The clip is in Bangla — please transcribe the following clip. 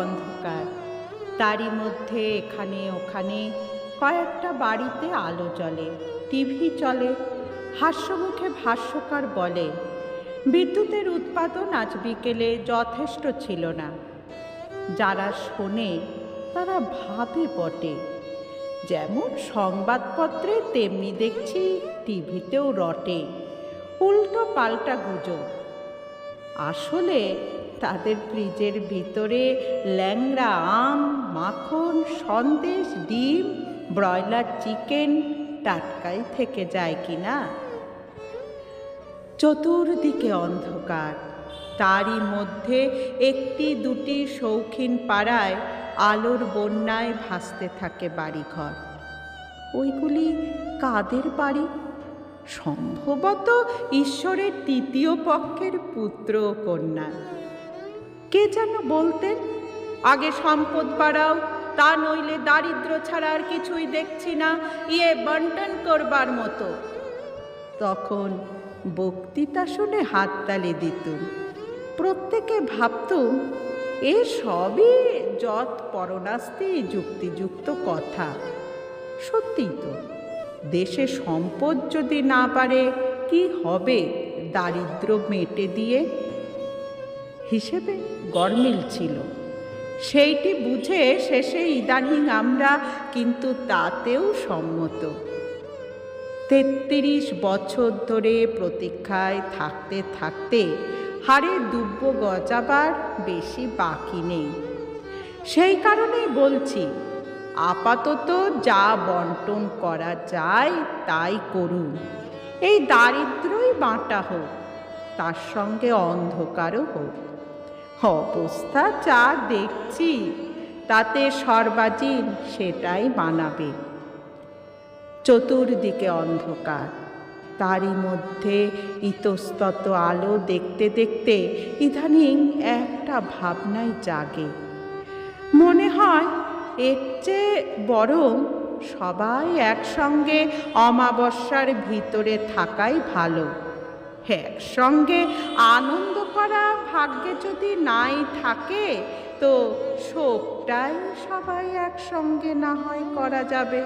অন্ধকার। তারই মধ্যে এখানে ওখানে কয়েকটা বাড়িতে আলো জ্বলে, টিভি চলে, হাস্যমুখে ভাষ্যকার বলে, বিদ্যুতের উৎপাদন আজ বিকেলে যথেষ্ট ছিল না। যারা শোনে তারা ভাবে বটে, যেমন সংবাদপত্রে তেমনি দেখছি টিভিতেও রটে, উল্টো পাল্টা গুজব। আসলে তাদের ফ্রিজের ভিতরে ল্যাংড়া আম, মাখন, সন্দেশ, ডিম, ব্রয়লার চিকেন টাটকাই থেকে যায় কি না চতুর্দিকে অন্ধকার। তারই মধ্যে একটি দুটি শৌখিন পাড়ায় আলোর বন্যায় ভাসতে থাকে বাড়িঘর। ওইগুলি কাদের বাড়ি? সম্ভবত ঈশ্বরের তৃতীয় পক্ষের পুত্র কন্যা। কে যেন বলতেন, আগে সম্পদ বাড়াও, তা নইলে দারিদ্র ছাড়া আর কিছুই দেখছি না ইয়ে বন্টন করবার মতো। তখন বক্তৃতা শুনে হাততালি দিতুম। প্রত্যেকে ভাবতুম, এ সবই যৎ পরনাস্তি যুক্তিযুক্ত কথা। সত্যিই তো, দেশে সম্পদ যদি না পারে কি হবে দারিদ্র মেটে দিয়ে? হিসেবে গরমিল ছিল। সেইটি বুঝে শেষে ইদানিং আমরা কিন্তু তাতেও সম্মত। তেত্রিশ বছর ধরে প্রতীক্ষায় থাকতে থাকতে হারে দুব্য গজাবার বেশি বাকি নেই। সেই কারণেই বলছি, আপাতত যা বন্টন করা যায় তাই করুন। এই দারিদ্রই বাঁটা হোক, তার সঙ্গে অন্ধকারও হোক। অবস্থা যা দেখছি, তাতে সর্বাজীন সেটাই মানাবে। চতুর্দিকে অন্ধকার। তারই মধ্যে ইতস্তত আলো দেখতে দেখতে ইদানিং একটা ভাবনাই জাগে। মনে হয় এর চেয়ে বরং সবাই একসঙ্গে অমাবস্যার ভিতরে থাকাই ভালো। একসঙ্গে আনন্দ করা ভাগ্যে যদি নাই থাকে তো শোকটাই সবাই একসঙ্গে না হয় করা যাবে।